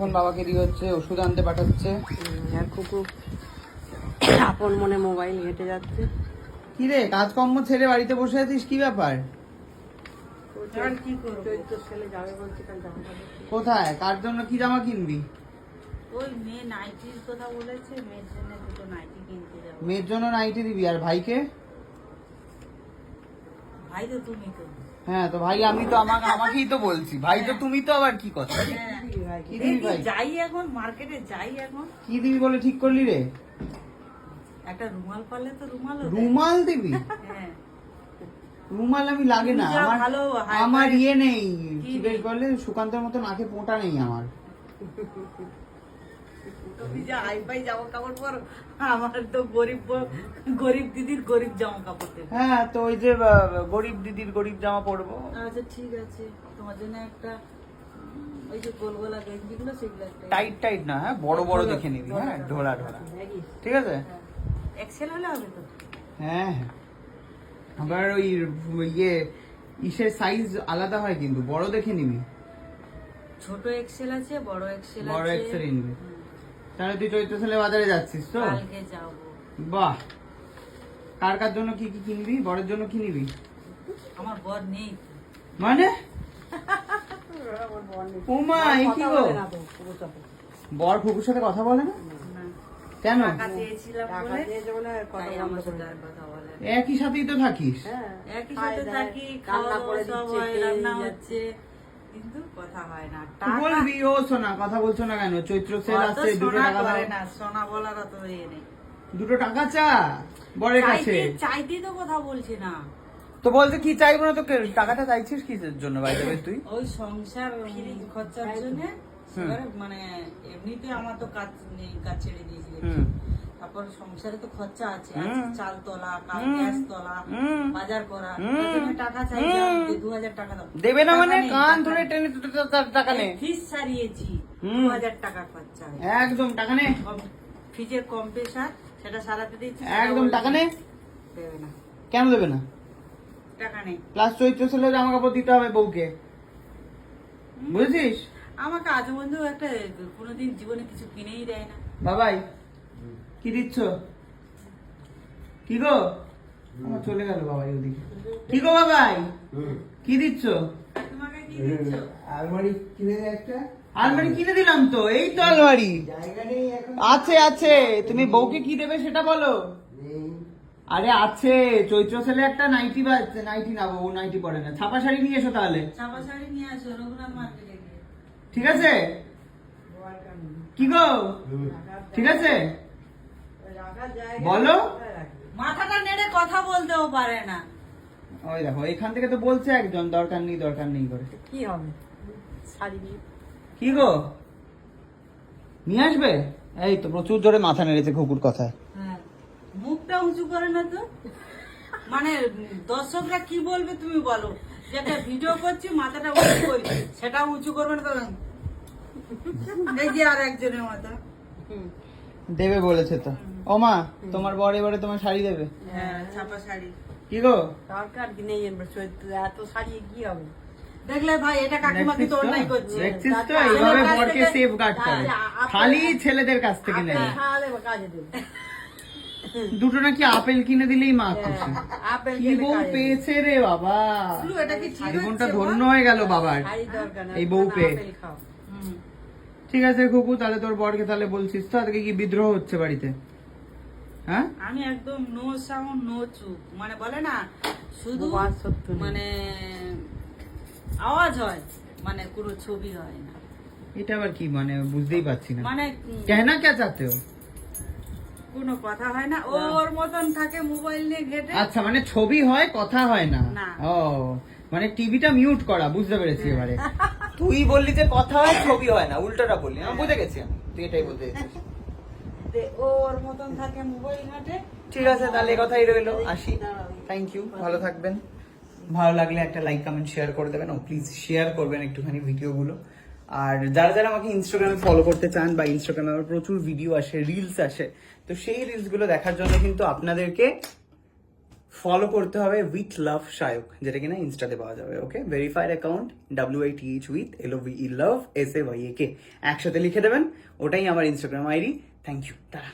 করছে ওষুধ আনতে পাঠাচ্ছে। আর কুকু আপন মনে মোবাইল হেঁটে যাচ্ছে। কি রে কাজকর্ম ছেড়ে বাড়িতে বসে আছিস? কি ব্যাপার? কোথায়? কার জন্য কি জামা কিনবি? ওই মেয়ে নাইটির কথা বলেছে মেয়ের জন্য দুটো নাইটি কিনতে যাব। মেয়ের জন্য নাইটি দিবি আর ভাইকে? ভাই তো তুমি তো। হ্যাঁ তো ভাই আমি তো আমাকে আমাকেই তো বলছি। ভাই তো তুমি তো আবার কি কথা? হ্যাঁ। কি দিবি ভাই? যাই এখন মার্কেটে যাই এখন। কি দিবি বলে ঠিক করলি রে? একটা রুমাল পালে তো রুমাল রুমাল দিবি? হ্যাঁ। রুমাল আমি লাগে না। আমার আমার ইয়ে নেই। কি বেশ? বললে সুকান্তের মতো নাকে পোঁটা নেই আমার। তুমি যে জামা কাপড় পরো আমার তো গরিব গরিব দিদির গরিব জামা কাপড় হ্যাঁ তো ওই যে গরিব দিদির গরিব জামা পরবো। আচ্ছা ঠিক আছে। তোমার জন্য একটা ওই যে গোল গোলা গেঞ্জিগুলো সেগুলো টাইট টাইট না হ্যাঁ বড় বড় দেখে নিবি হ্যাঁ ঢোলা ঢোলা। ঠিক আছে? এক্সেল হলে হবে তো। হ্যাঁ হ্যাঁ। আবার ওই ইয়ে ইসের সাইজ আলাদা হয় কিন্তু বড় দেখে নিবি। ছোট এক্সেল আছে বড় এক্সেল আছে। বড় এক্সেল নিবি। তাহলে তুই চৈত্র ছেলে বাজারে যাচ্ছিস তো? কালকে যাব। বাহ। কার কার জন্য কি কি কিনবি? বড়ের জন্য কি নিবি? আমার বর নেই। মানে? উমা এই কি গো? বর ফুকুর সাথে কথা বলে না। কেন। একই সাথেই তো থাকিস। হ্যাঁ। একই সাথে থাকি রান্না। হচ্ছে। কিন্তু কথা হয় না। টাকা বলবি ও শোনা কথা বলছো না কেন? চৈত্র সেল আসছে দুটো টাকা দাও। করে না সোনা বলার অত ইয়ে নেই। দুটো টাকা চা বরের কাছে। চাইতে তো কথা বলছি না। তো বলছে কি চাইব না তোকে? টাকাটা চাইছিস কিসের জন্য বাইরে তুই? ওই সংসার খরচার জন্য মানে এমনিতে আমার তো কাজ নেই কাজ ছেড়ে দিয়েছি। তারপর সংসারে তো খরচা আছে। চাল তোলা কাল। গ্যাস তোলা বাজার করা টাকা। যে দু হাজার টাকা দাও। দেবে না মানে? কান ধরে। টেনে টাকা নেই। ফিস সারিয়েছি দু হাজার টাকা খরচা একদম টাকা নেই? কম- ফ্রিজের কম্প্রেসার সেটা সারাতে দিচ্ছি একদম টাকা নেই? দেবে না। কেন দেবে না? টাকা নেই। প্লাস চৈত্র জামা কাপড় দিতে হবে বউকে। বুঝেছিস? আমাকে আজ বন্ধু একটা কোনোদিন জীবনে কিছু কিনেই দেয় না। বাবাই কি দিচ্ছ? কি গো? আমার চলে গেল বাবাই ওদিকে। কি গো বাবাই? কি দিচ্ছ? আলমারি কিনে একটা। আলমারি কিনে দিলাম তো এই তো আলমারি। জায়গা নেই এখন। আছে আছে। তুমি বউকে কি দেবে সেটা বলো। আরে আছে চৈত্র ছেলে একটা নাইটি বা নাইটি না বউ নাইটি পরে না। ছাপা শাড়ি নিয়ে এসো তাহলে। চাপা শাড়ি নিয়ে আসো রঘুনাথ মার্কেটে ঠিক আছে? কি গো? ঠিক আছে? বলো। মাথাটা নেড়ে কথা বলতেও পারে না। ওই দেখো এখান থেকে তো বলছে একজন দরকার নেই দরকার নেই করে। কি হবে? কি গো? নিয়ে আসবে? এই তো প্রচুর জোরে মাথা নেড়েছে কুকুর কথায়। হ্যাঁ। মুখটা উঁচু করে না তো? মানে দর্শকরা কি বলবে তুমি বলো। যেটা ভিডিও করছি মাথাটা উঁচু করি। সেটা উঁচু করবে না তো? এই যে আর একজনের মাথা। হুম। দেবে বলেছে তো। ও মা তোমার বর এবারে তোমার শাড়ি দেবে? হ্যাঁ ছাপা শাড়ি। কি গো? দরকার কি নেই এত শাড়ি কি হবে? দেখলে ভাই এটা কাকিমা দেখছিস কিন্তু তো? করছে। দেখছিস তো? এইভাবে বরকে থেকে- সেফ গার্ড করে খালি ছেলেদের কাছ থেকে নেয় আপেল কাজে দেবে। দুটো নাকি আপেল কিনে দিলেই মা খুশি। আপেল কি বউ পেয়েছে রে বাবা? জীবনটা ধন্য হয়ে গেল বাবার। এই বউ পেয়ে। ঠিক আছে খুকু তাহলে তোর বরকে তাহলে বলছিস তো আজকে কি বিদ্রোহ হচ্ছে বাড়িতে? হ্যাঁ? আমি একদম নো সাউন্ড নো চুপ। মানে বলে না শুধু। মানে আওয়াজ হয় মানে কোনো ছবি হয় না। এটা আবার কি মানে বুঝতেই পারছি না। মানে কেনা কে চাতে हो কোনো কথা হয় না ওর মতন থাকে মোবাইল নিয়ে ঘেটে। আচ্ছা মানে ছবি হয় কথা হয় না। না। ও মানে টিভিটা মিউট করা বুঝতে পেরেছি এবারে। তুই বললি যে কথা হয় ছবি হয় না উল্টোটা বললি। আমি বুঝে গেছি আমি তুই এটাই বলতে চাইছিস। ওর মতন থাকে মোবাইল ঘাটে। ঠিক আছে তাহলে কথাই রইল আসি। থ্যাংক ইউ ভালো থাকবেন। ভালো লাগলে একটা লাইক কমেন্ট শেয়ার করে দেবেন। ও প্লিজ শেয়ার করবেন একটুখানি ভিডিওগুলো। আর যারা যারা আমাকে ইনস্টাগ্রামে ফলো করতে চান বা ইনস্টাগ্রামে আমার প্রচুর ভিডিও আসে রিলস আসে তো সেই রিলসগুলো দেখার জন্য কিন্তু আপনাদেরকে ফলো করতে হবে উইথ লাভ সায়ক, যেটা কিনা ইনস্টাতে পাওয়া যাবে okay verified account W I T H with L O E love S A Y K একসাথে লিখে দেবেন, ওটাই আমার ইনস্টাগ্রাম আইডি থ্যাংক ইউ তারা